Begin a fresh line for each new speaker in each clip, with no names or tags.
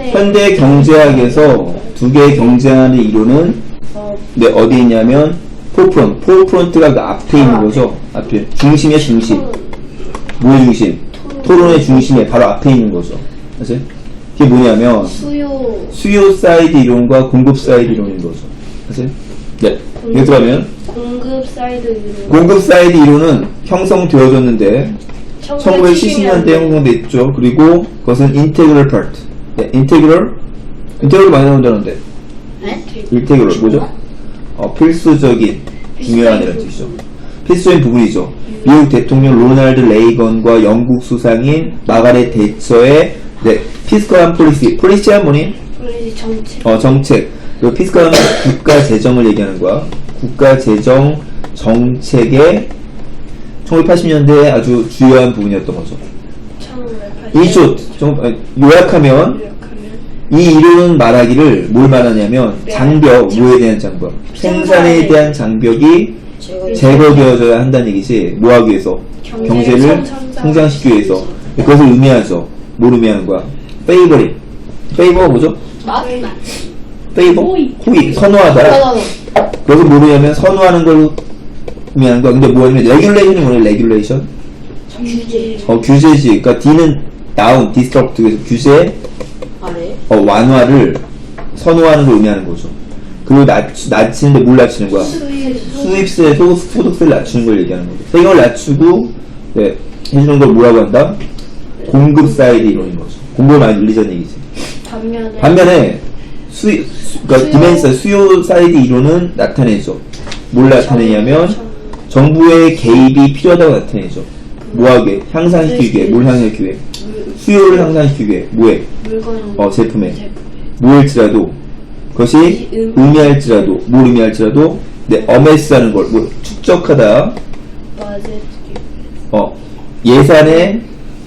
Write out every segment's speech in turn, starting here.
현대
현대 경제학에서 두 개의 경제하는 이론은
어,
네, 어디 있냐면 포프론트. 포프론트가 그 앞에 있는
아,
거죠. 앞에. 중심의 중심. 뭐의 중심? 토론의 중심에 바로 앞에 있는 거죠. 그래서 그게 뭐냐면
수요
수요 사이드 이론과 공급 사이드 이론인 거죠. 그래서 네. 이거 들어가면
공급 사이드 이론
공급 사이드 이론은 형성되어졌는데 1970년대 형성됐죠. 그리고 그것은 인테그럴 파트. 네, 인테그럴 인테그럴 많이 나온다는데.
네?
인테그럴 뭐죠? 어, 필수적인 중요한 이런 뜻이죠. 필수적인 부분이죠. 미국 대통령 로널드 레이건과 영국 수상인 마가렛 대처의 네, 피스컬한 폴리시. 폴리시한 뭐니?
우리 정책
어, 정책. 그 피스컬한 국가 재정을 얘기하는 거야. 국가 재정 정책의 1980년대에 아주 주요한 부분이었던 거죠.
1980
이조 좀 어, 요약하면
요약하면
이 이론은 말하기를 뭘 말하냐면
네.
장벽, 뭐에 대한 장벽? 생산에 대한 장벽이 제거되어져야 한다는 얘기지. 뭐 하기 위해서?
경제를 성장시키기
위해서. 그것을 의미하죠. 뭘 의미하는 거야? 페이버링. 페이버가 뭐죠? 페이버?
호의.
선호하다. 그것을 모르냐면 선호하는 걸 의미하는 거야. 근데 뭐냐면 레귤레이션이 뭐냐? 레귤레이션?
규제
어, 규제지. 그러니까 D는 다운, 디스트럭트. 규제, 어, 완화를 선호하는 걸 의미하는 거죠. 그리고 낮추, 낮추는데 뭘 낮추는 거야? 수입세, 소, 소득세를 낮추는 걸 얘기하는 거죠. 이걸 낮추고, 네, 해주는 걸 뭐라고 한다? 공급 사이드 이론인 거죠. 공급을 많이 늘리자는 얘기지.
반면에
반면에, 수입, 수, 그러니까
수요.
디멘스, 수요 사이드 이론은 나타내죠. 뭘 나타내냐면,
정-
정부의 개입이 필요하다고 나타내죠. 뭐하게? 향상시키기 위해, 뭘 향상시키기 위해? 수요를 향상시키기 위해, 뭐해?
물건
어, 제품에.
제품에
뭐일지라도 그것이
음.
의미할지라도 뭘 의미할지라도 네, 어메스하는 걸 뭐, 축적하다 어, 예산의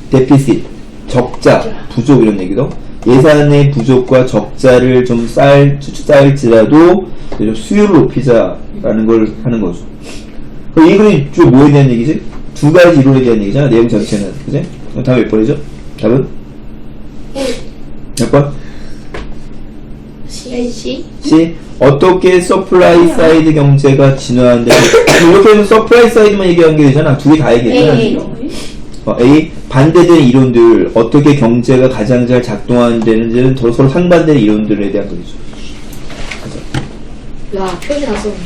데피sit 적자 부족 이런 얘기도 예산의 부족과 적자를 좀 쌓을 쌓을지라도 좀 수요를 높이자라는 걸 하는 거죠. 그럼 이 글이 좀 뭐에 대한 얘기지? 두 가지 이론에 대한 얘기잖아 내용 전체는 그지? 다음 몇 번이죠? 답은? 몇 번?
시?
시? 어떻게 서플라이 사이드 경제가 진화하는데 이렇게 하면 서플라이 사이드만 얘기한 게 되잖아. 두 개 다 얘기했잖아
A.
지금. 어, A 반대되는 이론들 어떻게 경제가 가장 잘 작동하는지는 더 서로 상반되는 이론들에 대한 거죠.
야 표지 났었는데